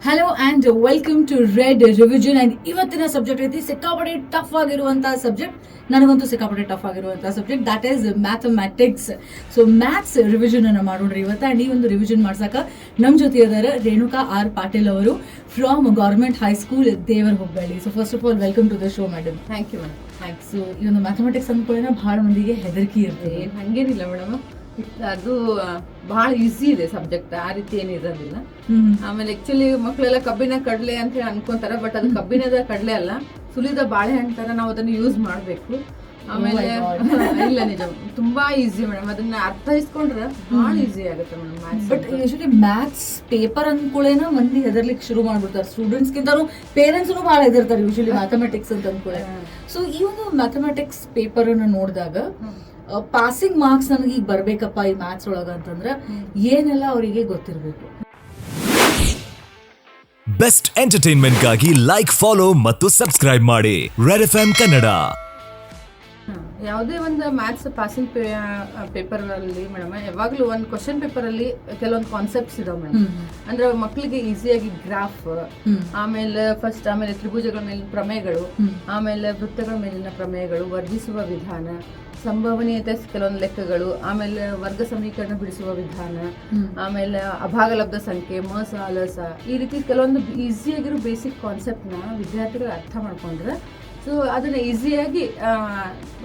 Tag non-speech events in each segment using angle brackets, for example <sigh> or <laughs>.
Hello and welcome to red revision and ಇವತ್ತಿನ subject ಐತಿ ಸಿಕ್ಕಾಪಟ್ಟೆ ಟಫ್ ಆಗಿರುವಂತಹ ಸಬ್ಜೆಕ್ಟ್ ನನಗಂತೂ ಸಿಕ್ಕಾಪಟ್ಟೆ ಟಫ್ ಆಗಿರುವಂತಹ subject that is mathematics so maths revision ಅನ್ನ ಮಾಡೋಣ್ರಿ ಇವತ್ತು. ಅಂಡ್ ಈ ಒಂದು ರಿವಿಷನ್ ಮಾಡ್ಸಾಕ ನಮ್ಮ ಜೊತೆ ಇದ್ದಾರೆ ರೇಣುಕಾ ಆರ್ ಪಾಟೀಲ್ ಅವರು from government high school Devar Hubballi. So first of all welcome to the show madam thank you madam thanks so ಈ ಒಂದು ಮ್ಯಾಥಮೆಟಿಕ್ಸ್ ಅಂದ್ಕೊಳ್ಳೋಣ ಭಾಳ ಮಂದಿಗೆ ಹೆದರಿಕೆ ಇರ್ತದೆ. ಹಂಗೇನಿಲ್ಲ ಮೇಡಮ್ ಅದು ಬಹಳ ಈಸಿ ಇದೆ ಸಬ್ಜೆಕ್ಟ್ ಆ ರೀತಿ ಏನು ಇರೋದಿಲ್ಲ. ಆಮೇಲೆ ಆಕ್ಚುಲಿ ಮಕ್ಕಳೆಲ್ಲ ಕಬ್ಬಿನ ಕಡಲೆ ಅಂತ ಹೇಳಿ ಅನ್ಕೊಂತಾರೆ ಬಟ್ ಅದು ಕಬ್ಬಿನದ ಕಡಲೆ ಅಲ್ಲ. ಸುಲಿದ ಬಾಳೆಹಣ್ಣು ತರ ನಾವು ಅದನ್ನ ಯೂಸ್ ಮಾಡಬೇಕು. ಆಮೇಲೆ <laughs> ಇಲ್ಲ ನಿಜ. ತುಂಬಾ ಈಸಿ ಮೇಡಮ್ ಅದನ್ನ ಅರ್ಥೈಸ್ಕೊಂಡ್ರೆ ಬಹಳ ಈಸಿ ಆಗುತ್ತೆ madam but usually maths paper ಅಂದ್ಕೊಳ್ಳೇನ ಮಂದಿ ಹೆದರ್ಲಿಕ್ಕೆ ಶುರು ಮಾಡ್ಬಿಡ್ತಾರೆ. ಸ್ಟೂಡೆಂಟ್ಸ್ ಗಿಂತನೂ ಪೇರೆಂಟ್ಸ್ ಬಹಳ ಹೆದರ್ತಾರೆ ಯೂಶಲಿ ಮ್ಯಾಥಮೆಟಿಕ್ಸ್ ಅಂತ ಅಂದ್ಕೊಳ್ಳೆ ಸೊ ಈ ಒಂದು ಮ್ಯಾಥಮೆಟಿಕ್ಸ್ ಪೇಪರ್ ಅನ್ನ ನೋಡಿದಾಗ ಪಾಸಿಂಗ್ ಮಾರ್ಕ್ಸ್ ನನಗೆ ಈಗ ಬರ್ಬೇಕಪ್ಪ ಈ ಮ್ಯಾಥ್ಸ್ ಒಳಗ ಅಂತಂದ್ರೆ ಏನೆಲ್ಲ ಅವರಿಗೆ ಗೊತ್ತಿರಬೇಕು. ಬೆಸ್ಟ್ ಎಂಟರ್ಟೈನ್ಮೆಂಟ್ಗಾಗಿ ಲೈಕ್ ಫಾಲೋ ಮತ್ತು ಸಬ್ಸ್ಕ್ರೈಬ್ ಮಾಡಿ. ರೆಡ್ ಎಫ್ ಎಂ ಕನ್ನಡ ಯಾವುದೇ ಒಂದು ಮ್ಯಾಥ್ಸ್ ಪಾಸಿಂಗ್ ಪೇಪರ್ ಅಲ್ಲಿ ಮೇಡಮ್ ಯಾವಾಗಲೂ ಒಂದು ಕ್ವಶನ್ ಪೇಪರ್ ಅಲ್ಲಿ ಕೆಲವೊಂದು ಕಾನ್ಸೆಪ್ಟ್ಸ್ ಇದಾವೆ ಮೇಡಮ್ ಅಂದ್ರೆ ಮಕ್ಕಳಿಗೆ ಈಸಿಯಾಗಿ ಗ್ರಾಫ್ ಆಮೇಲೆ ಫಸ್ಟ್ ಆಮೇಲೆ ತ್ರಿಭುಜಗಳ ಮೇಲಿನ ಪ್ರಮೇಯಗಳು ಆಮೇಲೆ ವೃತ್ತಗಳ ಮೇಲಿನ ಪ್ರಮೇಯಗಳು ವರ್ಜಿಸುವ ವಿಧಾನ ಸಂಭವನೀಯತೆ ಕೆಲವೊಂದು ಲೆಕ್ಕಗಳು ಆಮೇಲೆ ವರ್ಗ ಸಮೀಕರಣ ಬಿಡಿಸುವ ವಿಧಾನ. ಆಮೇಲೆ ಅಭಾಗಲಬ್ಧ ಸಂಖ್ಯೆ ಮಸ ಅಲಸ ಈ ರೀತಿ ಕೆಲವೊಂದು ಈಸಿಯಾಗಿರೋ ಬೇಸಿಕ್ ಕಾನ್ಸೆಪ್ಟ್ನ ವಿದ್ಯಾರ್ಥಿಗಳು ಅರ್ಥ ಮಾಡ್ಕೊಂಡ್ರೆ ಸೊ ಅದನ್ನ ಈಸಿಯಾಗಿ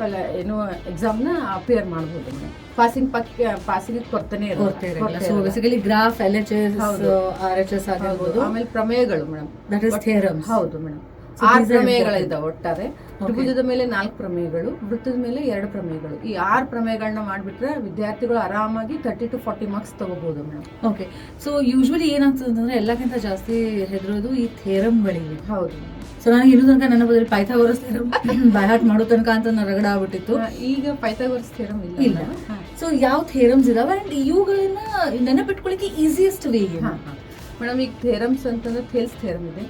ಅಲ್ಲ ಏನು ಎಕ್ಸಾಮ್ನ ಅಪಿಯರ್ ಮಾಡ್ಬೋದು ಮೇಡಮ್ ಪಾಸಿಂಗ್ ಪಕ್ಕ ಪಾಸಿಂಗ್ ಕೊಡ್ತಾನೆ so basically graph L H S. R H S ಆಗಿರ್ಬೋದು. ಆಮೇಲೆ ಪ್ರಮೇಯಗಳು ಮೇಡಮ್ ದಟ್ ಇಸ್ ಥಿಯರಮ್ ಹೌದು ಮೇಡಮ್ ಆರ್ ಪ್ರಮೇಯಗಳಿದ್ದಾವೆ ಒಟ್ಟಾರೆ. ತ್ರಿಭುಜದ ಮೇಲೆ ನಾಲ್ಕು ಪ್ರಮೇಯಗಳು ವೃತ್ತದ ಮೇಲೆ ಎರಡು ಪ್ರಮೇಯಗಳು. ಈ ಆರು ಪ್ರಮೇಯಗಳನ್ನ ಮಾಡ್ಬಿಟ್ರೆ ವಿದ್ಯಾರ್ಥಿಗಳು ಆರಾಮಾಗಿ ತರ್ಟಿ ಟು ಫಾರ್ಟಿ ಮಾರ್ಕ್ಸ್ ತಗೋಬಹುದು ಮೇಡಮ್ ಓಕೆ ಸೊ ಯೂಶಲಿ ಏನಾಗ್ತದೆ ಅಂತಂದ್ರೆ ಎಲ್ಲಕ್ಕಿಂತ ಜಾಸ್ತಿ ಹೆದರೋದು ಈ ಥೇರಮ್ಗಳಿಗೆ ಹೌದು. ಸೊ ನನಗೆ ಇನ್ನೂ ತನಕ ನನ್ನ ಬದಲು ಪೈಥಾಗೋರಸ್ ಥೇರಮ್ ಬೈ ಹಾರ್ಟ್ ಮಾಡೋ ತನಕ ಅಂತ ನಾನು ರಗಡ ಆಗ್ಬಿಟ್ಟಿತ್ತು. ಈಗ ಪೈಥಾಗೋರಸ್ ಥಿಯರಮ್ ಇಲ್ಲ ಇಲ್ಲ. ಸೊ ಯಾವ ಥಿಯರಮ್ಸ್ ಇದಾವೆ? ಅಂಡ್ ಇವುಗಳನ್ನ ನೆನಪಿಟ್ಕೊಳ್ಳಿಕ್ಕೆ ಈಸಿಯೆಸ್ಟ್ ವೇ ಏನು? ಮೇಡಮ್ ಈಗ ಥೇರಮ್ಸ್ ಅಂತಂದ್ರೆ ಥೇಲ್ಸ್ ಥೇರಮ್ ಇದೆ.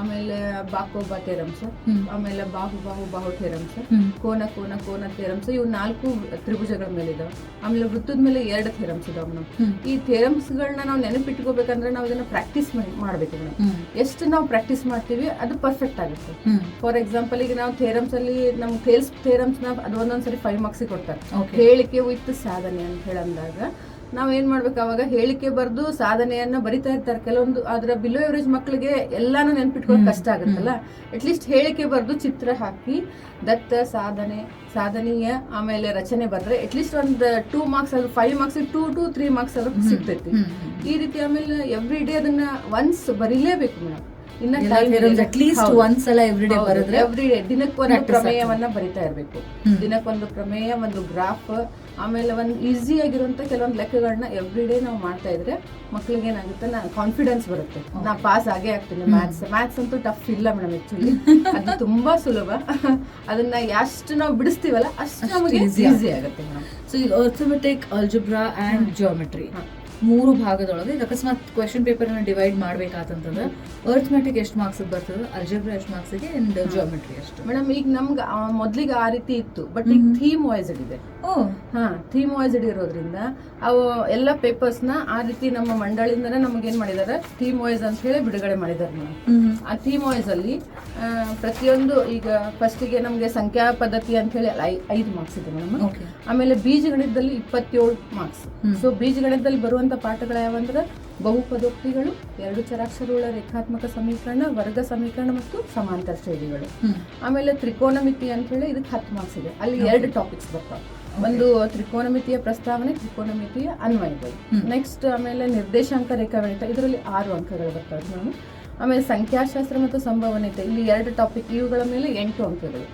ಆಮೇಲೆ ಬಾಕೋಬಾ ಥೇರಮ್ಸ್. ಆಮೇಲೆ ಬಾಹು ಬಾಹು ಬಾಹು ಥೇರಮ್ಸ್. ಕೋನ ಕೋನ ಕೋನ ಥೇರಮ್ಸ್ ಇವು ನಾಲ್ಕು ತ್ರಿಭುಜಗಳ ಮೇಲೆ ಇದಾವೆ. ಆಮೇಲೆ ವೃತ್ತದ ಮೇಲೆ ಎರಡು ಥೇರಮ್ಸ್ ಇದಾವೆ ಮೇಡಮ್. ಈ ಥೇರಮ್ಸ್ ಥೇರಮ್ಸ್ಗಳನ್ನ ನಾವು ನೆನಪಿಟ್ಕೋಬೇಕಂದ್ರೆ ನಾವು ಇದನ್ನ ಪ್ರಾಕ್ಟೀಸ್ ಮಾಡ್ಬೇಕು ಮೇಡಮ್. ಎಷ್ಟು ನಾವು ಪ್ರಾಕ್ಟೀಸ್ ಮಾಡ್ತೀವಿ ಅದು ಪರ್ಫೆಕ್ಟ್ ಆಗುತ್ತೆ. ಫಾರ್ ಎಕ್ಸಾಂಪಲ್ ಈಗ ನಾವು ಥೇರಮ್ಸ್ ಅಲ್ಲಿ ನಮ್ ಥೇಲ್ಸ್ ಥೇರಮ್ಸ್ನ ಅದು ಒಂದೊಂದ್ಸರಿ ಫೈವ್ ಮಾರ್ಕ್ಸ್ ಕೊಡ್ತಾರೆ. ಹೇಳಿಕೆ ವಿತ್ ಸಾಧನೆ ಅಂತ ಹೇಳಿ ಅಂದಾಗ ನಾವ್ ಏನ್ ಮಾಡ್ಬೇಕು? ಅವಾಗ ಹೇಳಿಕೆ ಬರ್ದು ಸಾಧನೆಯನ್ನ ಬರಿತಾ ಇರ್ತಾರೆ. ಕೆಲವೊಂದು ಅದ್ರ ಬಿಲೋ ಎವರೇಜ್ ಮಕ್ಕಳಿಗೆ ಎಲ್ಲಾನು ನೆನ್ಪಿಟ್ಕೊಂಡು ಕಷ್ಟ ಆಗುತ್ತಲ್ಲ? ಅಟ್ಲೀಸ್ಟ್ ಹೇಳಿಕೆ ಬರ್ದು ಚಿತ್ರ ಹಾಕಿ ದತ್ತ ಸಾಧನೆ ಸಾಧನೀಯ ಆಮೇಲೆ ರಚನೆ ಬರ್ದ್ರೆ ಅಟ್ಲೀಸ್ಟ್ ಒಂದು ಟೂ ಮಾರ್ಕ್ಸ್ ಅದು five marks two to three marks ಅದು ಸಿಗ್ತೈತಿ. ಈ ರೀತಿ ಆಮೇಲೆ ಎವ್ರಿ ಡೇ ಅದನ್ನ ಒನ್ಸ್ ಬರೀಲೇಬೇಕು ಮೇಡಮ್ ಹೌದು. ಒಂದ್ಸಲ every ಬರೆದ್ರೆ every ದಿನಕ್ಕೊಂದು ಪ್ರಮೇಯವನ್ನ ಬರಿತಾ ಇರಬೇಕು. ದಿನಕ್ಕೊಂದು ಪ್ರಮೇಯ ಒಂದು ಗ್ರಾಫ್ ಆಮೇಲೆ ಒಂದು ಈಸಿ ಆಗಿರುವಂತ ಕೆಲವೊಂದು ಲೆಕ್ಕಗಳನ್ನ ಎವ್ರಿ ಡೇ ನಾವು ಮಾಡ್ತಾ ಇದ್ರೆ ಮಕ್ಳಿಗೆ ಏನಾಗುತ್ತೆ ನಾ ಕಾನ್ಫಿಡೆನ್ಸ್ ಬರುತ್ತೆ. ನಾ ಪಾಸ್ ಆಗೇ ಆಗ್ತೀನಿ ಮ್ಯಾಥ್ಸ್ ಮ್ಯಾಥ್ಸ್ ಅಂತೂ ಟಫ್ ಇಲ್ಲ ಮೇಡಮ್ ಆಕ್ಚುಲಿ <laughs> ಅದು ತುಂಬಾ ಸುಲಭ. ಅದನ್ನ ಎಷ್ಟು ನಾವು ಬಿಡಿಸ್ತೀವಲ್ಲ ಅಷ್ಟು ನಮಗೆ ಈಸಿ ಆಗುತ್ತೆ. ಮೇಡಮ್ ಸೊ ಈಗ ಅರ್ಥಮೆಟಿಕ್ ಅಲ್ಜುಬ್ರಾ ಅಂಡ್ ಜಿಯೋಮೆಟ್ರಿ. ಮೂರು ಭಾಗದೊಳಗೆ ಈಗ ಅಕಸ್ಮಾತ್ ಕ್ವೆಶನ್ ಪೇಪರ್ ಅನ್ನ ಡಿವೈಡ್ ಮಾಡ್ಬೇಕಾತಂತಂದ್ರೆ ಅರ್ಥಮೆಟಿಕ್ ಎಷ್ಟು ಮಾರ್ಕ್ಸ್ ಬರ್ತದೆ ಅಲ್ಜೆಬ್ರಾ ಎಷ್ಟು ಮಾರ್ಕ್ಸ್ಗೆ ಅಂಡ್ ಜಿಯೋಮೆಟ್ರಿ ಎಷ್ಟು. ಮೇಡಮ್ ಈಗ ನಮ್ಗೆ ಮೊದಲಿಗೆ ಆ ರೀತಿ ಇತ್ತು ಬಟ್ ಈಗ ಥೀಮ್ ವೈಸ್ಡ್ ಇದೆ. ಓ. ಹಾ ಥೀಮ್ ವೈಸ್ಡ್ ಇರೋದ್ರಿಂದ ಅವು ಎಲ್ಲ ಪೇಪರ್ಸ್ನ ಆ ರೀತಿ ನಮ್ಮ ಮಂಡಳಿಯಿಂದನೇ ನಮಗೇನ್ ಮಾಡಿದ್ದಾರೆ ಥೀಮ್ ವೈಸ್ ಅಂತ ಹೇಳಿ ಬಿಡುಗಡೆ ಮಾಡಿದ್ದಾರೆ ನಾವು ಆ ಥೀಮ್ ವೈಸ್ ಅಲ್ಲಿ ಪ್ರತಿಯೊಂದು ಈಗ ಫಸ್ಟಿಗೆ ನಮಗೆ ಸಂಖ್ಯಾ ಪದ್ಧತಿ ಅಂತ ಹೇಳಿ ಐದು ಮಾರ್ಕ್ಸ್ ಇದೆ ಮೇಡಮ್ ಆಮೇಲೆ ಬೀಜಗಣಿತದಲ್ಲಿ ಇಪ್ಪತ್ತೇಳು ಮಾರ್ಕ್ಸ್ ಸೊ ಬೀಜಗಣಿತದಲ್ಲಿ ಬರುವಂತ ಪಾಠಗಳು ಯಾವಂದ್ರೆ ಬಹುಪದೋಕ್ತಿಗಳು ಎರಡು ಚರಾಕ್ಷರಗಳ ರೇಖಾತ್ಮಕ ಸಮೀಕರಣ ವರ್ಗ ಸಮೀಕರಣ ಮತ್ತು ಸಮಾಂತರ ಶ್ರೇಣಿಗಳು ಆಮೇಲೆ ತ್ರಿಕೋನಮಿತಿ ಅಂತ ಹೇಳಿ ಇದಕ್ಕೆ ಹತ್ತು ಮಾರ್ಕ್ಸ್ ಇದೆ. ಅಲ್ಲಿ ಎರಡು ಟಾಪಿಕ್ಸ್ ಬರ್ತಾವೆ. ಒಂದು ತ್ರಿಕೋನಮಿತಿಯ ಪ್ರಸ್ತಾವನೆ ತ್ರಿಕೋನಮಿತಿಯ ಅನ್ವಯಗಳು. ನೆಕ್ಸ್ಟ್ ಆಮೇಲೆ ನಿರ್ದೇಶಾಂಕ ರೇಖಾಗಣಿತ ಇದರಲ್ಲಿ ಆರು ಅಂಕಗಳು ಬರ್ತವೆ ನಾನು ಆಮೇಲೆ ಸಂಖ್ಯಾಶಾಸ್ತ್ರ ಮತ್ತು ಸಂಭವನೀಯತೆ ಇಲ್ಲಿ ಎರಡು ಟಾಪಿಕ್ ಇವುಗಳ ಮೇಲೆ ಎಂಟು ಅಂಕಗಳು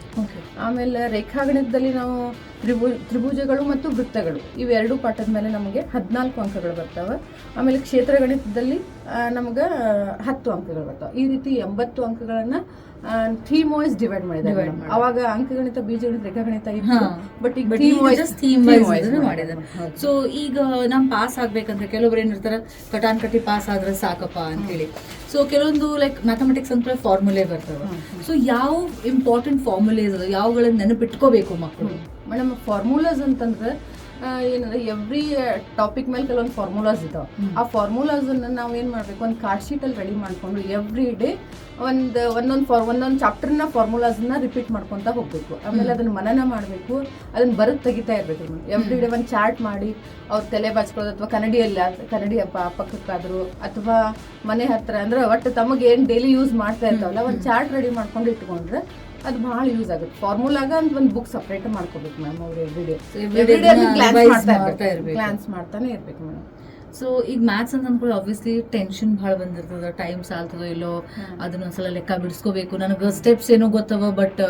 ಆಮೇಲೆ ರೇಖಾಗಣಿತದಲ್ಲಿ ನಾವು ತ್ರಿಭು ತ್ರಿಭುಜಗಳು ಮತ್ತು ವೃತ್ತಗಳು ಇವೆರಡು ಪಾಠದ ಮೇಲೆ ನಮಗೆ ಹದಿನಾಲ್ಕು ಅಂಕಗಳು ಬರ್ತವೆ. ಆಮೇಲೆ ಕ್ಷೇತ್ರಗಣಿತದಲ್ಲಿ ನಮಗೆ ಹತ್ತು ಅಂಕಗಳು ಬರ್ತಾವ. ಈ ರೀತಿ ಎಂಬತ್ತು ಅಂಕಗಳನ್ನ ಥೀಮ್ ವೈಸ್ ಡಿವೈಡ್ ಮಾಡಿದ್ದಾರೆ. ಅವಾಗ ಅಂಕಗಣಿತ ಬೀಜಗಣಿತ ರೇಖಾಗಣಿತ ಇತ್ತು ಬಟ್ ಈಗ ಥೀಮ್ ವೈಸ್ ಥೀಮ್ ವೈಸ್ ಮಾಡಿದ್ದಾರೆ. ಸೊ ಈಗ ನಮ್ ಪಾಸ್ ಆಗ್ಬೇಕಂತ ಕೆಲವೊಬ್ರು ಇರ್ತಾರ ಕಟಾನ್ ಕಟ್ಟಿ ಪಾಸ್ ಆದ್ರೆ ಸಾಕಪ್ಪ ಅಂತೇಳಿ. ಸೊ ಕೆಲವೊಂದು ಲೈಕ್ ಮ್ಯಾಥಮೆಟಿಕ್ಸ್ ಅಂತ ಫಾರ್ಮುಲೆ ಬರ್ತವೆ. ಸೊ ಯಾವ ಇಂಪಾರ್ಟೆಂಟ್ ಫಾರ್ಮುಲೇಸ್ ಅದ ಯಾವಗಳನ್ನ ನೆನಪಿಟ್ಕೋಬೇಕು ಮಕ್ಕಳು ಮೇಡಮ್ ಫಾರ್ಮುಲಾಸ್ ಅಂತಂದ್ರೆ ಏನಂದ್ರೆ ಎವ್ರಿ ಟಾಪಿಕ್ ಮೇಲೆ ಕೆಲವೊಂದು ಫಾರ್ಮುಲಾಸ್ ಇದಾವೆ. ಆ ಫಾರ್ಮುಲಾಸ್ ಅನ್ನ ನಾವು ಏನು ಮಾಡಬೇಕು? ಒಂದು ಕಾರ್ಡ್ ಶೀಟಲ್ಲಿ ರೆಡಿ ಮಾಡ್ಕೊಂಡು ಎವ್ರಿ ಡೇ ಒಂದು ಒಂದೊಂದು ಫಾರ್ ಒಂದೊಂದು ಚಾಪ್ಟರ್ನ ಫಾರ್ಮುಲಾಸನ್ನ ರಿಪೀಟ್ ಮಾಡ್ಕೊತಾ ಹೋಗ್ಬೇಕು. ಆಮೇಲೆ ಅದನ್ನ ಮನನ ಮಾಡಬೇಕು ಅದನ್ನ ಬರೆದು ತೆಗಿತಾ ಇರ್ಬೇಕು ಎವ್ರಿ ಡೇ ಒಂದು ಚಾರ್ಟ್ ಮಾಡಿ ಅವ್ರ ತಲೆ ಬಾಚ್ಕೊಳ್ಳೋದು ಅಥವಾ ಕನ್ನಡಿಯಲ್ಲಿ ಕನ್ನಡಿ ಹಬ್ಬ ಪಕ್ಕಕ್ಕಾದ್ರು ಅಥವಾ ಮನೆ ಹತ್ರ ಅಂದ್ರೆ ಒಟ್ಟು ತಮಗೆ ಏನು ಡೈಲಿ ಯೂಸ್ ಮಾಡ್ತಾ ಇರ್ತಾವಲ್ಲ ಒಂದು ಚಾರ್ಟ್ ರೆಡಿ ಮಾಡ್ಕೊಂಡು ಇಟ್ಕೊಂಡ್ರೆ ಅದು ಭಾಳ ಯೂಸ್ ಆಗುತ್ತೆ. ಫಾರ್ಮುಲಾಗ ಅಂತ ಒಂದು ಬುಕ್ ಸಪ್ರೇಟ್ ಮಾಡ್ಕೋಬೇಕು ಮ್ಯಾಮ್ ಅವ್ರು ಎವ್ರಿ ಡೇ every day ಅದನ್ನ revise ಮಾಡ್ತಾ ಇರ್ಬೇಕು. ಗ್ಲಾನ್ಸ್ ಮಾಡ್ತಾನೆ ಇರ್ಬೇಕು ಮೇಡಮ್ ಸೊ ಈಗ ಮ್ಯಾಥ್ಸ್ ಅಂತ ಅಂದ್ಕೊಳ್ಳಿ ಆಬ್ವಿಯಸ್ಲಿ ಟೆನ್ಷನ್ ಭಾಳ ಬಂದಿರ್ತದೆ ಟೈಮ್ ಸಾಲ್ತದೋ ಇಲ್ಲೋ ಅದನ್ನ ಒಂದ್ಸಲ ಲೆಕ್ಕ ಬಿಡಿಸ್ಕೋಬೇಕು. ನನಗೆ ಸ್ಟೆಪ್ಸ್ ಏನೋ ಗೊತ್ತವ ಬಟ್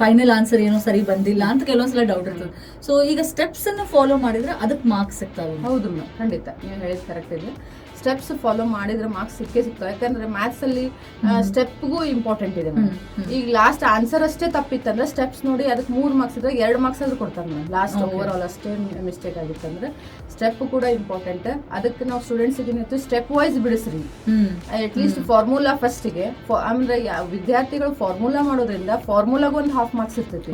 ಫೈನಲ್ ಆನ್ಸರ್ ಏನೋ ಸರಿ ಬಂದಿಲ್ಲ ಅಂತ ಕೆಲವೊಂದ್ಸಲ ಡೌಟ್ ಇರ್ತದೆ. ಸೊ ಈಗ ಸ್ಟೆಪ್ಸ್ ಅನ್ನು ಫಾಲೋ ಮಾಡಿದ್ರೆ ಅದಕ್ಕೆ ಮಾರ್ಕ್ಸ್ ಸಿಗ್ತಾವೆ. ಹೌದು ಮ್ಯಾಮ್ ಖಂಡಿತ. ನೀವು ಹೇಳಿದ ಕರೆಕ್ಟ್ ಇದೆ. ಸ್ಟೆಪ್ಸ್ ಫಾಲೋ ಮಾಡಿದ್ರೆ ಮಾರ್ಕ್ಸ್ ಸಿಕ್ಕೇ ಸಿಗ್ತವೆ. ಯಾಕಂದ್ರೆ ಮ್ಯಾಥ್ಸ್ ಅಲ್ಲಿ ಸ್ಟೆಪ್ಗೂ ಇಂಪಾರ್ಟೆಂಟ್ ಇದೆ ಈಗ ಲಾಸ್ಟ್ ಆನ್ಸರ್ ಅಷ್ಟೇ ತಪ್ಪಿತ್ತಂದ್ರೆ ಸ್ಟೆಪ್ಸ್ ನೋಡಿ ಅದಕ್ಕೆ ಮೂರು ಮಾರ್ಕ್ಸ್ ಇದ್ರೆ ಎರಡು ಮಾರ್ಕ್ಸ್ ಆದ್ರೂ ಕೊಡ್ತಾರೆ ಮೇಡಮ್ ಲಾಸ್ಟ್. ಓವರ್ ಆಲ್ ಅಷ್ಟೇ ಮಿಸ್ಟೇಕ್ ಆಗಿತ್ತಂದ್ರೆ ಸ್ಟೆಪ್ ಕೂಡ ಇಂಪಾರ್ಟೆಂಟ್ ಅದಕ್ಕೆ ನಾವು ಸ್ಟೂಡೆಂಟ್ಸ್ ಏನಿತ್ತು ಸ್ಟೆಪ್ ವೈಸ್ ಬಿಡಿಸ್ರಿ. ಅಟ್ ಲೀಸ್ಟ್ ಫಾರ್ಮುಲಾ ಫಸ್ಟಿಗೆ ಅಂದ್ರೆ ವಿದ್ಯಾರ್ಥಿಗಳು ಫಾರ್ಮುಲಾ ಮಾಡೋದ್ರಿಂದ ಫಾರ್ಮುಲಾಗ ಒಂದು ಹಾಫ್ ಮಾರ್ಕ್ಸ್ ಇರ್ತೈತಿ.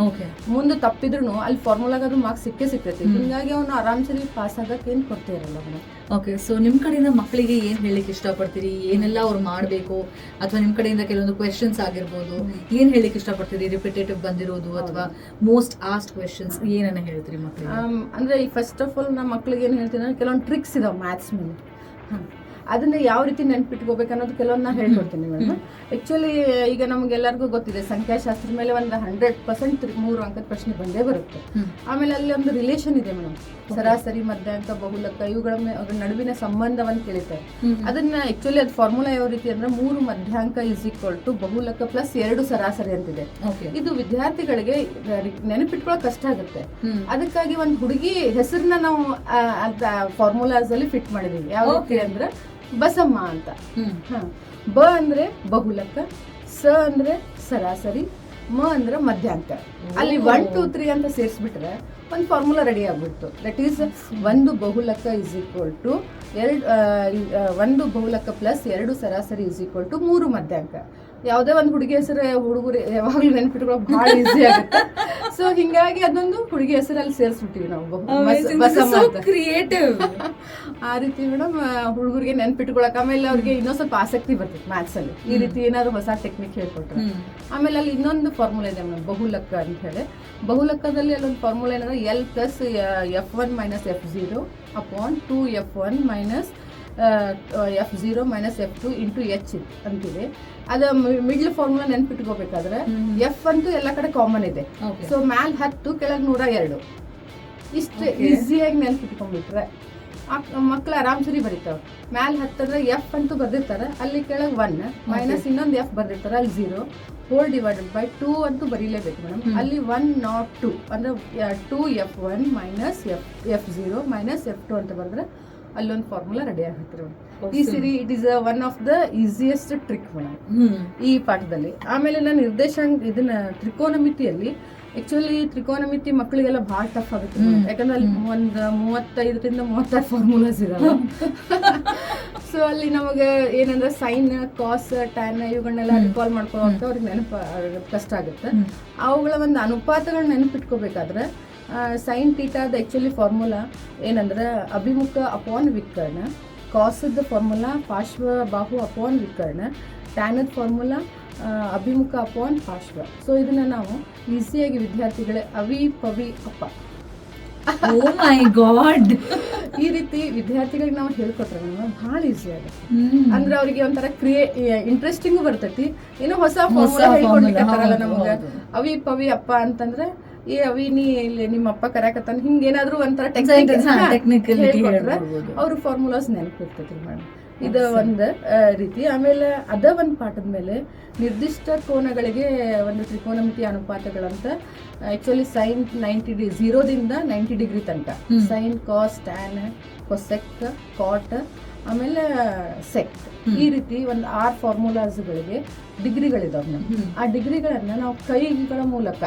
ಮುಂದೆ ತಪ್ಪಿದ್ರು ಅಲ್ಲಿ ಫಾರ್ಮುಲಾಗ ಅದು ಮಾರ್ಕ್ಸ್ ಸಿಕ್ಕೇ ಸಿಗ್ತೈತಿ. ಹಿಂಗಾಗಿ ಅವನು ಆರಾಮ್ಸರಿ ಪಾಸ್ ಆಗಕ್ಕೆ ಏನು ಕೊಡ್ತಾ ಇರಲ್ಲ ಓಕೆ ಸೊ ನಿಮ್ಮ ಕಡೆಯಿಂದ ಮಕ್ಕಳಿಗೆ ಏನು ಹೇಳಿಕ್ ಇಷ್ಟಪಡ್ತೀರಿ? ಏನೆಲ್ಲ ಅವ್ರು ಮಾಡಬೇಕು? ಅಥವಾ ನಿಮ್ಮ ಕಡೆಯಿಂದ ಕೆಲವೊಂದು ಕ್ವೆಶನ್ಸ್ ಆಗಿರ್ಬೋದು. ಏನು ಹೇಳಿಕ್ ಇಷ್ಟಪಡ್ತೀರಿ? ರಿಪಿಟೇಟಿವ್ ಬಂದಿರೋದು ಅಥವಾ ಮೋಸ್ಟ್ ಆಸ್ಟ್ ಕ್ವೆಶನ್ಸ್ ಏನನ್ನ ಹೇಳ್ತೀರಿ ಮಕ್ಕಳಿಗೆ ಅಂದ್ರೆ ಈ ಫಸ್ಟ್ ಆಫ್ ಆಲ್ ನಮ್ಮ ಮಕ್ಕಳಿಗೆ ಏನು ಹೇಳ್ತೀನಿ ಅಂದ್ರೆ ಕೆಲವೊಂದು ಟ್ರಿಕ್ಸ್ ಇದಾವೆ ಮ್ಯಾಥ್ಸ್ ಮೇಲೆ. ಹ. ಅದನ್ನ ಯಾವ ರೀತಿ ನೆನ್ಪಿಟ್ಕೋಬೇಕು ಅನ್ನೋದು ಕೆಲವೊಂದು ನಾ ಹೇಳ್ಕೊಡ್ತೀನಿ ಮೇಡಮ್. ಆಕ್ಚುಲಿ ಈಗ ನಮಗೆಲ್ಲರಿಗೂ ಗೊತ್ತಿದೆ ಸಂಖ್ಯಾಶಾಸ್ತ್ರ ಮೇಲೆ ಒಂದು ಹಂಡ್ರೆಡ್ ಪರ್ಸೆಂಟ್ ಮೂರು ಅಂಕದ ಪ್ರಶ್ನೆ ಬಂದೇ ಬರುತ್ತೆ. ಆಮೇಲೆ ಅಲ್ಲಿ ಒಂದು ರಿಲೇಷನ್ ಇದೆ ಮೇಡಮ್. ಸರಾಸರಿ ಮಧ್ಯಾಂಕ ಬಹುಲಕ ಇವುಗಳ ನಡುವಿನ ಸಂಬಂಧವನ್ನು ಕೇಳಿತಾರೆ. ಅದನ್ನ ಆಕ್ಚುಲಿ ಅದು ಫಾರ್ಮುಲಾ ಯಾವ ರೀತಿ ಅಂದ್ರೆ ಮೂರು ಮಧ್ಯಾಂಕ ಇಸ್ ಈಕ್ವಲ್ ಟು ಬಹುಲಕ ಪ್ಲಸ್ ಎರಡು ಸರಾಸರಿ ಅಂತಿದೆ. ಇದು ವಿದ್ಯಾರ್ಥಿಗಳಿಗೆ ನೆನಪಿಟ್ಕೊಳ್ಳೋ ಕಷ್ಟ ಆಗುತ್ತೆ. ಅದಕ್ಕಾಗಿ ಒಂದು ಹುಡುಗಿ ಹೆಸರನ್ನ ನಾವು ಫಾರ್ಮುಲಾಸ್ ಅಲ್ಲಿ ಫಿಟ್ ಮಾಡಿದೀವಿ. ಯಾವ ರೀತಿ. ಅಂದ್ರೆ ಬಸಮ್ಮ ಅಂತ. ಹ. ಬ ಅಂದ್ರೆ ಬಹುಲಕ ಸ ಅಂದ್ರೆ ಸರಾಸರಿ ಮ ಅಂದ್ರೆ ಮಧ್ಯಾಂಕ ಅಲ್ಲಿ ಒನ್ ಟೂ ತ್ರೀ ಅಂತ ಸೇರಿಸ್ಬಿಟ್ರೆ ಒಂದು ಫಾರ್ಮುಲಾ ರೆಡಿ ಆಗ್ಬಿಡ್ತು. ದಟ್ ಈಸ್ ಒಂದು ಬಹುಲಕ ಇಸ್ ಈಕ್ವಲ್ ಟು ಎರಡು ಒಂದು ಬಹುಲಕ ಪ್ಲಸ್ ಎರಡು ಸರಾಸರಿ ಇಸ್ ಈಕ್ವಲ್ ಟು ಮೂರು ಮಧ್ಯಾಂಕ. ಯಾವುದೇ ಒಂದು ಹುಡುಗಿ ಹೆಸರು ಹುಡುಗರು ಯಾವಾಗಲೂ ನೆನ್ಪಿಟ್ಕೊಳ್ಳೋಕೆ ಭಾಳ ಈಸಿ ಆಗುತ್ತೆ. ಸೊ ಹಿಂಗಾಗಿ ಅದೊಂದು ಹುಡುಗಿ ಹೆಸರಲ್ಲಿ ಸೇರಿಸ್ಬಿಟ್ಟಿವಿ ನಾವು. ಬಸಮ್ಮ ಅಂತ. ಕ್ರಿಯೇಟಿವ್ ಆ ರೀತಿ ಮೇಡಮ್ ಹುಡುಗರಿಗೆ ನೆನ್ಪಿಟ್ಕೊಳಕ್ ಆಮೇಲೆ ಅವ್ರಿಗೆ ಇನ್ನೊಂದು ಸ್ವಲ್ಪ ಆಸಕ್ತಿ ಬರ್ತದೆ ಮ್ಯಾಥ್ಸ್ ಅಲ್ಲಿ ಈ ರೀತಿ ಏನಾದ್ರು ಹೊಸ ಟೆಕ್ನಿಕ್ ಹೇಳ್ಕೊಟ್ರೆ. ಆಮೇಲೆ ಅಲ್ಲಿ ಇನ್ನೊಂದು ಫಾರ್ಮುಲಾ ಇದೆ ಮೇಡಮ್ ಬಹುಲಕ್ಕ ಅಂತ ಹೇಳಿ. ಬಹುಲಕ್ಕದಲ್ಲಿ ಅಲ್ಲೊಂದು ಫಾರ್ಮುಲಾ ಏನಂದ್ರೆ L plus F one minus F zero upon two F one minus F zero minus F two into H ಅಂತೀವಿ ಅದು ಮಿಡ್ಲ್ ಫಾರ್ಮುಲಾ ನೆನ್ಪಿಟ್ಕೋಬೇಕಾದ್ರೆ ಎಫ್ ಅಂತೂ ಎಲ್ಲ ಕಡೆ ಕಾಮನ್ ಇದೆ. ಸೊ ಮ್ಯಾಲ್ ಹತ್ತು ಕೆಳಗೆ ನೂರ ಎರಡು. ಇಷ್ಟು. ಈಸಿಯಾಗಿ ನೆನ್ಪಿಟ್ಕೊಂಡ್ಬಿಟ್ರೆ ಮಕ್ಳು ಆರಾಮ್ ಸರಿ ಬರೀತಾವ ಮ್ಯಾಲ್ ಹತ್ತಿದ್ರೆ ಎಫ್ ಅಂತೂ ಬರ್ದಿರ್ತಾರೆ ಅಲ್ಲಿ ಕೆಳಗೆ ಒನ್ ಮೈನಸ್ ಇನ್ನೊಂದು ಎಫ್ ಬರ್ದಿರ್ತಾರೆ ಅಲ್ಲಿ zero whole divided by two ಅಂತೂ ಬರೀಲೇಬೇಕು ಮೇಡಮ್ ಅಲ್ಲಿ ಒನ್ ನಾಟ್ ಟು ಅಂದ್ರೆ two F one minus F F zero minus F two ಅಂತ ಬರೆದ್ರೆ ಅಲ್ಲೊಂದು ಫಾರ್ಮುಲಾ ರೆಡಿ ಆಗುತ್ತೆ ಈ ಸಿರಿ it is one of the easiest trick madam ಈ ಪಾಠದಲ್ಲಿ. ಆಮೇಲೆ ನಾನು ನಿರ್ದೇಶಾಂಕ ಇದನ್ನ ತ್ರಿಕೋನಮಿತಿಯಲ್ಲಿ ಆಕ್ಚುಲಿ ತ್ರಿಕೋನಮಿತಿ ಮಕ್ಕಳಿಗೆಲ್ಲ ಭಾಳ ಟಫ್ ಆಗುತ್ತೆ. ಯಾಕಂದ್ರೆ ಅಲ್ಲಿ ಒಂದು ಮೂವತ್ತೈದರಿಂದ ಮೂವತ್ತಾರು ಫಾರ್ಮುಲಾಸ್ ಇರಲ್ಲ ಸೊ ಅಲ್ಲಿ ನಮಗೆ ಏನಂದ್ರೆ ಸೈನ್ ಕಾಸ್ ಟ್ಯಾನ್ ಇವುಗಳನ್ನೆಲ್ಲ ರಿಕಾಲ್ ಅಂತ ಅವ್ರಿಗೆ ನೆನಪು ಕಷ್ಟ ಆಗುತ್ತೆ. ಅವುಗಳ ಒಂದು ಅನುಪಾತಗಳನ್ನ ನೆನಪಿಟ್ಕೋಬೇಕಾದ್ರೆ ಸೈನ್ ಟೀಟಾದ ಆ್ಯಕ್ಚುಲಿ ಫಾರ್ಮುಲಾ ಏನಂದ್ರೆ ಅಭಿಮುಖ ಅಪಾನ್ ವಿಕರ್ಣ ಕಾಸದ ಫಾರ್ಮುಲಾ ಪಾರ್ಶ್ವ ಬಾಹು ಅಪಾನ್ ವಿಕರ್ಣ ಟ್ಯಾನದ ಫಾರ್ಮುಲಾ ಅಭಿಮುಖ ಅಪಾನ್ ಪಾರ್ಶ್ವ. ಸೊ ಇದನ್ನ ನಾವು ಈಸಿಯಾಗಿ ವಿದ್ಯಾರ್ಥಿಗಳೇ ಅವಿ ಪವಿ ಅಪ್ಪ. ಓ ಮೈ ಗಾಡ್ ಈ ರೀತಿ ವಿದ್ಯಾರ್ಥಿಗಳಿಗೆ ನಾವು ಹೇಳ್ಕೊಟ್ರೆ ನಮ್ಮ ಭಾಳ ಈಸಿ ಆಗುತ್ತೆ. ಅಂದ್ರೆ ಅವ್ರಿಗೆ ಒಂಥರ ಕ್ರಿಯೇ ಇಂಟ್ರೆಸ್ಟಿಂಗು ಬರ್ತೈತಿ. ಏನೋ ಹೊಸ ಫಾರ್ಮುಲಾ ಹೇಳ್ಕೊಡ್ಲಿಕ್ಕತ್ತಾರಲ್ಲ ಹೌದು, ನಮ್ಗೆ. ಅವಿ ಪವಿ ಅಪ್ಪ ಅಂತಂದ್ರೆ ಏ ಅವಿ ನೀ ಇಲ್ಲಿ ನಿಮ್ಮ ಅಪ್ಪ ಕರ್ಯಾಕತ್ತಾನ ಹಿಂಗೇನಾದ್ರೂ ಒಂಥರ ಟೆಕ್ನಿಕಲ್ ಅವ್ರ ಫಾರ್ಮುಲಾಸ್ ನೆನಪಿರ್ತೈತಿ ಮೇಡಮ್ ಇದು ಒಂದು ರೀತಿ. ಆಮೇಲೆ ಅದ ಒಂದು ಪಾಠದ ಮೇಲೆ ನಿರ್ದಿಷ್ಟ ಕೋನಗಳಿಗೆ ಒಂದು ತ್ರಿಕೋನಮಿತಿ ಅನುಪಾತಗಳಂತ ಆಕ್ಚುಲಿ ಸೈನ್ ನೈಂಟಿ ಡಿ ಝೀರೋದಿಂದ ನೈಂಟಿ ಡಿಗ್ರಿ ತನಕ. Sine cos tan cosec cot ಆಮೇಲೆ ಸೆಕ್ ಈ ರೀತಿ ಒಂದು ಆರ್ ಫಾರ್ಮುಲಾಸ್ಗಳಿಗೆ ಡಿಗ್ರಿಗಳಿದಾವೆ. ಆ ಡಿಗ್ರಿಗಳನ್ನ ನಾವು ಕೈಗಳ ಮೂಲಕ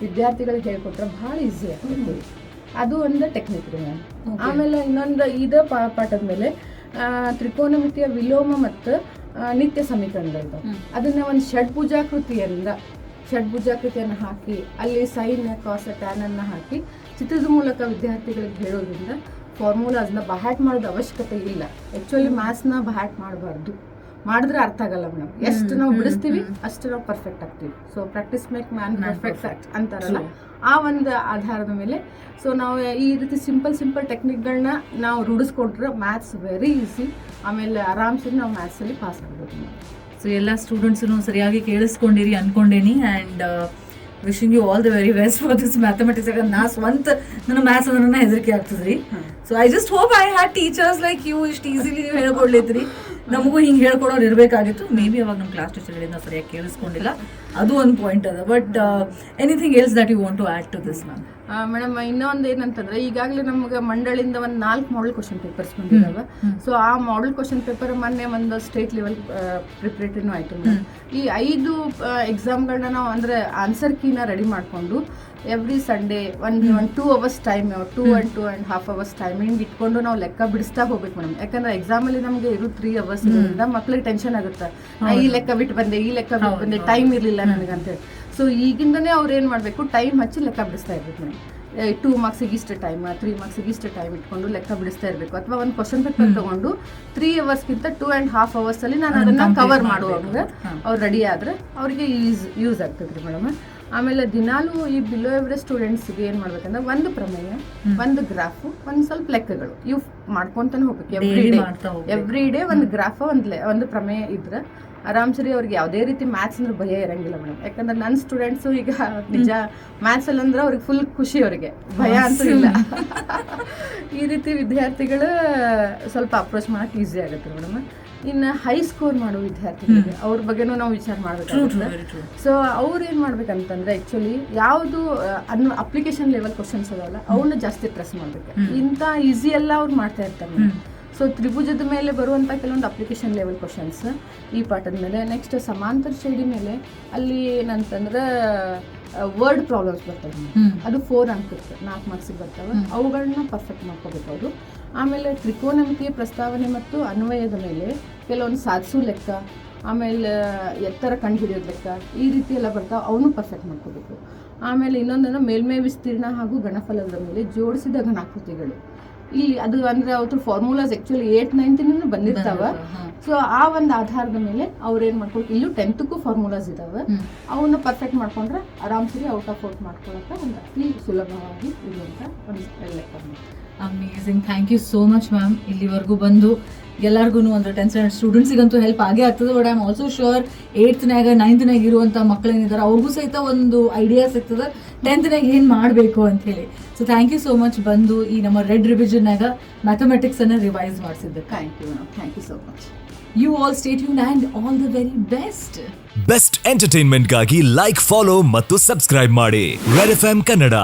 ವಿದ್ಯಾರ್ಥಿಗಳಿಗೆ ಹೇಳ್ಕೊಟ್ರೆ ಭಾಳ ಈಸಿ ಆಗ್ತದೆ. ಅದು ಒಂದು ಟೆಕ್ನಿಕ್ ರೀ ಮ್ಯಾಮ್ ಆಮೇಲೆ ಇನ್ನೊಂದು ಇದ ಪಾ- ಪಾಠದ ಮೇಲೆ ತ್ರಿಕೋನಮಿತಿಯ ವಿಲೋಮ ಮತ್ತು ನಿತ್ಯ ಸಮೀಕರಣಗಳಿದಾವೆ. ಹ್ಮ್. ಅದನ್ನ ಒಂದು ಷಡ್ಭುಜಾಕೃತಿಯಿಂದ ಷಡ್ಭುಜಾಕೃತಿಯನ್ನು ಹಾಕಿ ಅಲ್ಲಿ ಸೈನ್ ಕಾಸ ಟ್ಯಾನನ್ನು ಅನ್ನ ಹಾಕಿ ಚಿತ್ರದ ಮೂಲಕ ವಿದ್ಯಾರ್ಥಿಗಳಿಗೆ ಹೇಳೋದ್ರಿಂದ ಫಾರ್ಮುಲಾಸ್ನ ಬಹ್ಯಾಟ್ ಮಾಡೋದು ಅವಶ್ಯಕತೆ ಇಲ್ಲ. ಆ್ಯಕ್ಚುಲಿ ಮ್ಯಾಥ್ಸ್ನ ಬಹ್ಯಾಟ್ ಮಾಡಬಾರ್ದು. ಮಾಡಿದ್ರೆ ಅರ್ಥ ಆಗಲ್ಲ ಮೇಡಮ್. ಎಷ್ಟು ನಾವು ಬಿಡಿಸ್ತೀವಿ ಅಷ್ಟು ನಾವು ಪರ್ಫೆಕ್ಟ್ ಆಗ್ತೀವಿ. So practice make man perfect ಅಂತಾರಲ್ಲ? ಆ ಒಂದು ಆಧಾರದ ಮೇಲೆ ಸೊ ನಾವು ಈ ರೀತಿ ಸಿಂಪಲ್ ಸಿಂಪಲ್ ಟೆಕ್ನಿಕ್ಗಳನ್ನ ನಾವು ರೂಢಿಸ್ಕೊಂಡ್ರೆ ಮ್ಯಾಥ್ಸ್ ವೆರಿ ಈಸಿ ಆಮೇಲೆ ಆರಾಮ್ಸಿ ನಾವು ಮ್ಯಾಥ್ಸಲ್ಲಿ ಪಾಸ್ ಆಗ್ಬೋದು ಸೊ ಎಲ್ಲ ಸ್ಟೂಡೆಂಟ್ಸನ್ನು ಸರಿಯಾಗಿ ಕೇಳಿಸ್ಕೊಂಡಿರಿ ಅನ್ಕೊಂಡೇನಿ and wishing you all the very best for this mathematics ಯಾಕಂದ್ರೆ ನಾ ಸ್ವಂತ ನನ್ನ ಮ್ಯಾಥ್ಸ್ ಅಂದ್ರೆ ಹೆದರಿಕೆ ಆಗ್ತದ್ರಿ. So I just hope I had teachers like you ಇಷ್ಟು ಈಸಿಲಿ ನೀವು ಹೇಳ್ಕೊಡ್ಲಿದ್ರಿ ನಮಗೂ ಹಿಂಗೆ ಹೇಳ್ಕೊಡೋರು ಇರಬೇಕಾಗಿತ್ತು. ಮೇ ಬಿ ಅವಾಗ ನಮ್ಮ ಕ್ಲಾಸ್ ಟೀಚರ್ ಹೇಳಿದ ಸರಿಯಾಗಿ ಕೇಳಿಸ್ಕೊಂಡಿಲ್ಲ. ಅದು ಒಂದು ಪಾಯಿಂಟ್ ಅದ. But anything else that you want to add to this ma'am madam ಇನ್ನೊಂದು ಏನಂತಂದ್ರೆ ಈಗಾಗಲೇ ನಮಗೆ ಮಂಡಳಿಂದ ಒಂದು ನಾಲ್ಕು ಮಾಡಲ್ ಕ್ವಶನ್ ಪೇಪರ್ಸ್ ಬಂದಿದ್ದಾವೆ ಸೊ ಆ ಮಾಡಲ್ ಕ್ವಶನ್ ಪೇಪರ್ ಮೊನ್ನೆ ಒಂದು ಸ್ಟೇಟ್ ಲೆವೆಲ್ ಪ್ರಿಪ್ರೇಟರಿನೂ ಆಯಿತು ಮೇಡಮ್. ಈ ಐದು ಎಕ್ಸಾಮ್ಗಳನ್ನ ನಾವು ಅಂದರೆ ಆನ್ಸರ್ ಕೀನ ರೆಡಿ ಮಾಡಿಕೊಂಡು ಎವ್ರಿ ಸಂಡೇ ಒಂದು ಒಂದು two hours time two and two and half hours timing ಇಟ್ಕೊಂಡು ನಾವು ಲೆಕ್ಕ ಬಿಡಿಸ್ತಾ ಹೋಗ್ಬೇಕು ಮೇಡಮ್. ಯಾಕಂದ್ರೆ ಎಕ್ಸಾಮಲ್ಲಿ ನಮಗೆ ಇರೋ ತ್ರೀ ಅವರ್ಸ್ ಇರೋದ್ರಿಂದ ಮಕ್ಳಿಗೆ ಟೆನ್ಷನ್ ಆಗುತ್ತೆ. ಈ ಲೆಕ್ಕ ಬಿಟ್ಟು ಬಂದೆ ಈ ಲೆಕ್ಕ ಬಿಟ್ಟು ಬಂದೆ ಟೈಮ್ ಇರಲಿಲ್ಲ ನನಗಂತೇಳಿ ಸೊ ಈಗಿಂದನೇ ಅವ್ರು ಏನು ಮಾಡಬೇಕು ಟೈಮ್ ಹಚ್ಚಿ ಲೆಕ್ಕ ಬಿಡಿಸ್ತಾ ಇರ್ಬೇಕು ಮೇಡಮ್. ಟೂ ಮಾರ್ಕ್ಸಿಗೆ ಇಷ್ಟು ಟೈಮ್ ತ್ರೀ ಮಾರ್ಕ್ಸಿಗೆ ಇಷ್ಟು ಟೈಮ್ ಇಟ್ಕೊಂಡು ಲೆಕ್ಕ ಬಿಡಿಸ್ತಾ ಇರಬೇಕು. ಅಥವಾ ಒಂದು ಕ್ವಶನ್ ಪೇಪರ್ ತಗೊಂಡು ತ್ರೀ ಅವರ್ಸ್ಗಿಂತ ಟೂ ಆ್ಯಂಡ್ ಹಾಫ್ ಅವರ್ಸಲ್ಲಿ ನಾನು ಅದನ್ನ ಕವರ್ ಮಾಡುವಾಗ ಅವ್ರು ರೆಡಿ ಆದರೆ ಅವರಿಗೆ ಯೂಸ್ ಯೂಸ್ ಆಗ್ತದೆ ರೀ ಮೇಡಮ್. ಆಮೇಲೆ ದಿನಾಲೂ ಈ ಬಿಲೋ ಎವರೇಜ್ ಸ್ಟೂಡೆಂಟ್ಸ್ಗೆ ಏನು ಮಾಡ್ಬೇಕಂದ್ರೆ ಒಂದು ಪ್ರಮೇಯ ಒಂದು ಗ್ರಾಫು ಒಂದು ಸ್ವಲ್ಪ ಲೆಕ್ಕಗಳು. ಇವು ಮಾಡ್ಕೊಂತಾನೆ ಹೋಗ್ಬೇಕು ಎವ್ರಿ ಡೇ. ಎವ್ರಿ ಡೇ ಒಂದು ಗ್ರಾಫ್ ಒಂದು ಒಂದು ಪ್ರಮೇಯ ಇದ್ರೆ ಆರಾಮ್ಸರಿ ಅವ್ರಿಗೆ ಯಾವುದೇ ರೀತಿ ಮ್ಯಾಥ್ಸ್ ಅಂದ್ರೆ ಭಯ ಇರಂಗಿಲ್ಲ ಮೇಡಮ್ ಯಾಕಂದ್ರೆ ನನ್ನ ಸ್ಟೂಡೆಂಟ್ಸು ಈಗ ನಿಜ ಮ್ಯಾಥ್ಸ್ ಅಲ್ಲಿ ಅಂದ್ರೆ ಅವ್ರಿಗೆ ಫುಲ್ ಖುಷಿ ಅವರಿಗೆ. ಭಯ ಅಂತೂ ಇಲ್ಲ. <laughs> ಈ ರೀತಿ ವಿದ್ಯಾರ್ಥಿಗಳು ಸ್ವಲ್ಪ ಅಪ್ರೋಚ್ ಮಾಡಕ್ಕೆ ಈಸಿ ಆಗುತ್ತೆ ಮೇಡಮ್ ಇನ್ನು ಹೈ ಸ್ಕೋರ್ ಮಾಡೋ ವಿದ್ಯಾರ್ಥಿಗಳಿಗೆ ಅವ್ರ ಬಗ್ಗೆನೂ ನಾವು ವಿಚಾರ ಮಾಡಬೇಕಾಗುತ್ತೆ. ಟ್ರೂ ಸೊ ಅವ್ರು ಏನು ಮಾಡ್ಬೇಕಂತಂದ್ರೆ ಆ್ಯಕ್ಚುಲಿ ಯಾವುದು ಅನ್ನು ಅಪ್ಲಿಕೇಶನ್ ಲೆವೆಲ್ ಕ್ವಶನ್ಸ್ ಅದಾವಲ್ಲ ಅವನ್ನ ಜಾಸ್ತಿ ಪ್ರೆಸ್ ಮಾಡ್ಬೇಕು. ಇಂಥ ಈಸಿ ಎಲ್ಲ ಅವ್ರು ಮಾಡ್ತಾ ಇರ್ತಾರೆ ಸೊ ತ್ರಿಭುಜದ ಮೇಲೆ ಬರುವಂಥ ಕೆಲವೊಂದು ಅಪ್ಲಿಕೇಶನ್ ಲೆವೆಲ್ ಕ್ವಶನ್ಸ್ ಈ ಪಾಠದ ಮೇಲೆ ನೆಕ್ಸ್ಟ್ ಸಮಾಂತರ ಶ್ರೇಣಿ ಮೇಲೆ ಅಲ್ಲಿ ಏನಂತಂದ್ರೆ ವರ್ಡ್ ಪ್ರಾಬ್ಲಮ್ಸ್ ಬರ್ತವೆ ಅದು ಫೋರ್ ಅಂಕಕ್ಕೆ ನಾಲ್ಕು ಮಾರ್ಕ್ಸಿಗೆ ಬರ್ತವೆ. ಅವುಗಳನ್ನ ಪರ್ಫೆಕ್ಟ್ ಮಾಡ್ಕೋಬೇಕು ಅವರು. ಆಮೇಲೆ ತ್ರಿಕೋನಮಿತಿಯ ಪ್ರಸ್ತಾವನೆ ಮತ್ತು ಅನ್ವಯದ ಮೇಲೆ ಕೆಲವೊಂದು ಸಾಧಿಸು ಲೆಕ್ಕ ಆಮೇಲೆ ಎತ್ತರ ಕಂಡುಹಿಡಿಯೋದು ಲೆಕ್ಕ ಈ ರೀತಿ ಎಲ್ಲ ಬರ್ತಾವೆ ಅವನು ಪರ್ಫೆಕ್ಟ್ ಮಾಡ್ಕೋಬೇಕು. ಆಮೇಲೆ ಇನ್ನೊಂದನ್ನು ಮೇಲ್ಮೈ ವಿಸ್ತೀರ್ಣ ಹಾಗೂ ಗಣಫಲದ ಮೇಲೆ ಜೋಡಿಸಿದ ಘನಾಕೃತಿಗಳು. ಇಲ್ಲಿ ಅದು ಅಂದರೆ ಅವ್ರ ಫಾರ್ಮುಲಾಸ್ ಆ್ಯಕ್ಚುಲಿ ಏಟ್ ನೈನ್ತಿನೂ ಬಂದಿರ್ತಾವ. ಸೊ ಆ ಒಂದು ಆಧಾರದ ಮೇಲೆ ಅವ್ರು ಏನು ಮಾಡ್ಕೊಂಡು ಇಲ್ಲೂ ಟೆಂತ್ಗೂ ಫಾರ್ಮುಲಾಸ್ ಇದಾವೆ. ಅವನ್ನ ಪರ್ಫೆಕ್ಟ್ ಮಾಡ್ಕೊಂಡ್ರೆ ಆರಾಮ್ಸರಿ ಔಟ್ ಆಫ್ ಔಟ್ ಮಾಡ್ಕೊಳಕ್ಕೆ ಒಂದು ಅತಿ ಸುಲಭವಾಗಿ ಇರುವಂಥ ಒಂದು ಲೆಕ್ಕ. Amazing thank you so much ma'am ಇಲ್ಲಿವರೆಗೂ ಬಂದು ಎಲ್ಲರಿಗೂ ಒಂದು ಟೆನ್ತ್ ಸ್ಟ್ಯಾಂಡರ್ಡ್ ಸ್ಟೂಡೆಂಟ್ಸಿಗಂತೂ ಹೆಲ್ಪ್ ಆಗೇ ಆಗ್ತದೆ but I am also sure ಏಯ್ತ್ನಾಗ ನೈನ್ತ್ನಾಗ ಇರುವಂಥ ಮಕ್ಕಳೇನಿದ್ದಾರೆ ಅವ್ರಿಗೂ ಸಹಿತ ಒಂದು ಐಡಿಯಾ ಸಿಗ್ತದೆ. ಟೆಂತ್ನಾಗ ಏನು ಮಾಡಬೇಕು ಅಂತ ಹೇಳಿ. So thank you so much ಬಂದು ಈ ನಮ್ಮ ರೆಡ್ ರಿವಿಷನ್ನಾಗ ಮ್ಯಾಥಮೆಟಿಕ್ಸನ್ನು ರಿವೈಸ್ ಮಾಡಿಸಿದ್ದು thank you thank you so much you all state you and all the very best best ಎಂಟರ್ಟೈನ್ಮೆಂಟ್ಗಾಗಿ like follow ಮತ್ತು ಸಬ್ಸ್ಕ್ರೈಬ್ ಮಾಡಿ. Red F Kannada